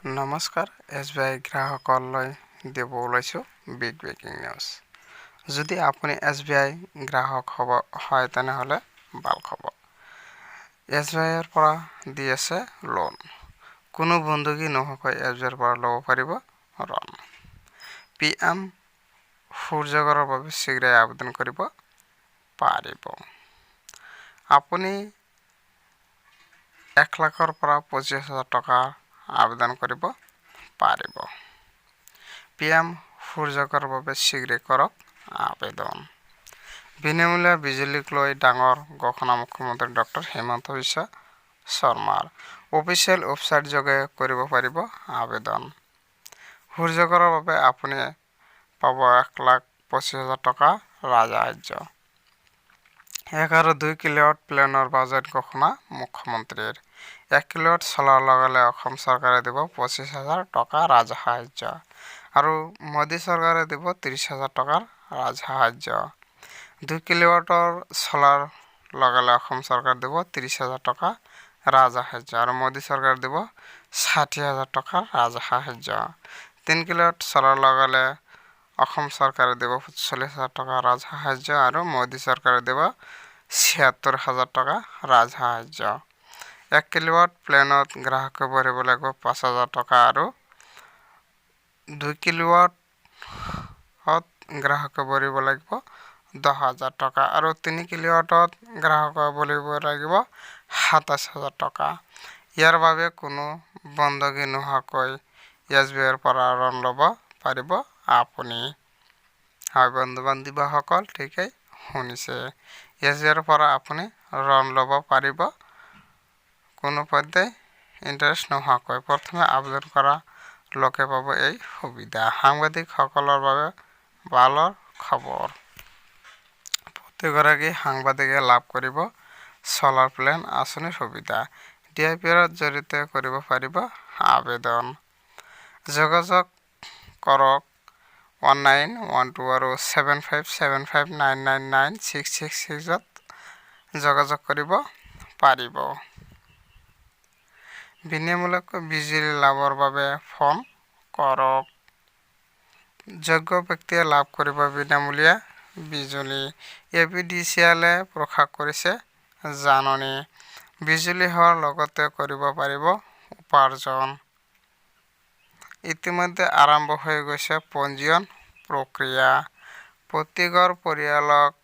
নমস্কাৰ S B I গ্ৰাহকলৈ দিব ওলাইছোঁ বিগ ব্ৰেকিং নিউজ যদি আপুনি এছ বি আই গ্ৰাহক হ'ব, হয় তেনেহ'লে ভালো খবৰ। এছ বি আইৰ পৰা দি আছে লোন কোনো বন্ধকী নোহোৱাকৈ এছ বি আইৰ পৰা ল'ব পাৰিব ঋণ পি এম সূৰ্যগৰৰ বাবে শীঘ্ৰেই আবেদন কৰিব পাৰিব। আপুনি এক লাখৰ পৰা পঁচিছ হাজাৰ টকা আবেদন কৰিব পাৰিব পি এম সূৰ্যকৰ বাবে শীঘ্ৰেই কৰক আবেদন। বিনামূলীয়া বিজুলীক লৈ ডাঙৰ ঘোষণা মুখ্যমন্ত্ৰী ডক্টৰ হিমন্ত বিশ্ব শৰ্মাৰ। অফিচিয়েল ৱেবছাইট যোগে কৰিব পাৰিব আবেদন। সূৰ্যকৰৰ বাবে আপুনি পাব এক লাখ পঁচিছ হাজাৰ টকা ৰাজসাহাৰ্য আৰু দুই কিলোৱাট প্লেনৰ বাজেট ঘোষণা মুখ্যমন্ত্ৰীৰ এক কিলোৱাট চলাৰ লগালে অসম চৰকাৰে দিব পঁচিছ হাজাৰ টকা ৰাজসাহাৰ্য আৰু মোদী চৰকাৰে দিব ত্ৰিছ হাজাৰ টকাৰ ৰাজসাহাৰ্য দুই কিলোৱাটৰ চলাৰ লগালে অসম চৰকাৰ দিব ত্ৰিছ হাজাৰ টকা ৰাজসাহাৰ্য আৰু মোদী চৰকাৰ দিব ষাঠি হাজাৰ টকাৰ ৰাজসাহাৰ্য তিনি কিলোৱাট চলাৰ লগালে অসম চৰকাৰে দিব চল্লিছ হাজাৰ টকা ৰাজসাহাৰ্য আৰু মোদী চৰকাৰে দিব ছিয়াত্তৰ হাজাৰ টকা ৰাজসাহাৰ্য এক কিলোৱাট প্লেনত গ্ৰাহকে ভৰিব লাগিব পাঁচ হাজাৰ টকা আৰু দুই কিলোৱাটত গ্ৰাহকে ভৰিব লাগিব দহ হাজাৰ টকা আৰু তিনি কিলোৱাটত গ্ৰাহকে ভৰিব লাগিব সাতাইছ হাজাৰ টকা। ইয়াৰ বাবে কোনো বন্ধকী নোহোৱাকৈ এছ বি আইৰ পৰা ঋণ ল'ব পাৰিব আপুনি, হয় বন্ধু বান্ধৱীসকল ঠিকেই শুনিছে। আইৰ পৰা আপুনি ঋণ ল'ব পাৰিব, কোনো পধ্যে ইণ্টাৰেষ্ট নোহোৱাকৈ। প্ৰথমে আবেদন কৰা লোকে পাব এই সুবিধা। সাংবাদিকসকলৰ বাবে ভালৰ খবৰ। প্ৰতিগৰাকী সাংবাদিকে লাভ কৰিব চলাৰ প্লেন আঁচনিৰ সুবিধা। ডি আই পি আৰৰ জৰিয়তে কৰিব পাৰিব আবেদন। যোগাযোগ কৰক। ওৱান নাইন ওৱান টু আৰু seven five seven five nine nine nine six six ছিক্সত যোগাযোগ কৰিব পাৰিব। বিনামূলীয়াকৈ বিজুলী লাভৰ বাবে ফোন কৰক। যোগ্য ব্যক্তিয়ে লাভ কৰিব বিনামূলীয়া বিজুলী। এ পি ডি চি এলে প্ৰকাশ কৰিছে জাননী। বিজুলী হোৱাৰ লগতে কৰিব পাৰিব উপাৰ্জন। ইতিমধ্যে আৰম্ভ হৈ গৈছে পঞ্জীয়ন প্ৰক্ৰিয়া। প্ৰতিঘৰ পৰিয়ালক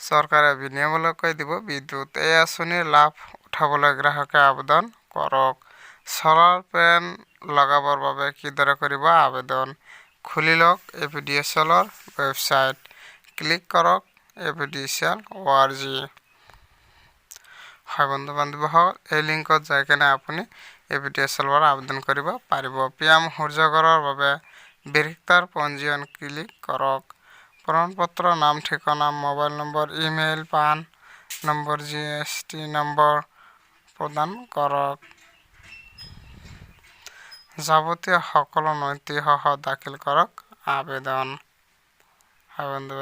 চৰকাৰে বিনামূলীয়াকৈ দিব বিদ্যুৎ। এই আঁচনিৰ লাভ উঠাবলৈ গ্ৰাহকে আবেদন কৰক। চলাৰ পেন লগাবৰ বাবে কিদৰে কৰিব আবেদন? খুলি লওক এ পি ডি এছ এলৰ ৱেবছাইট। ক্লিক কৰক A P D S L G. হয় বন্ধু বান্ধৱীসকল এই লিংকত যাই কেনে আপুনি এ পি ডি এছ এলৰ আবেদন কৰিব পাৰিব। পি এম সূৰ্যগৰৰ বাবে বিৰিক্তাৰ পঞ্জীয়ন ক্লিক কৰক। প্ৰমাণপত্ৰ নাম, ঠিকনা, mobile number, email, PAN number G S T number প্ৰদান কৰক। যাৱতীয় সকলো নথিসহ দাখিল কৰক। আবেদন। হয় বন্ধু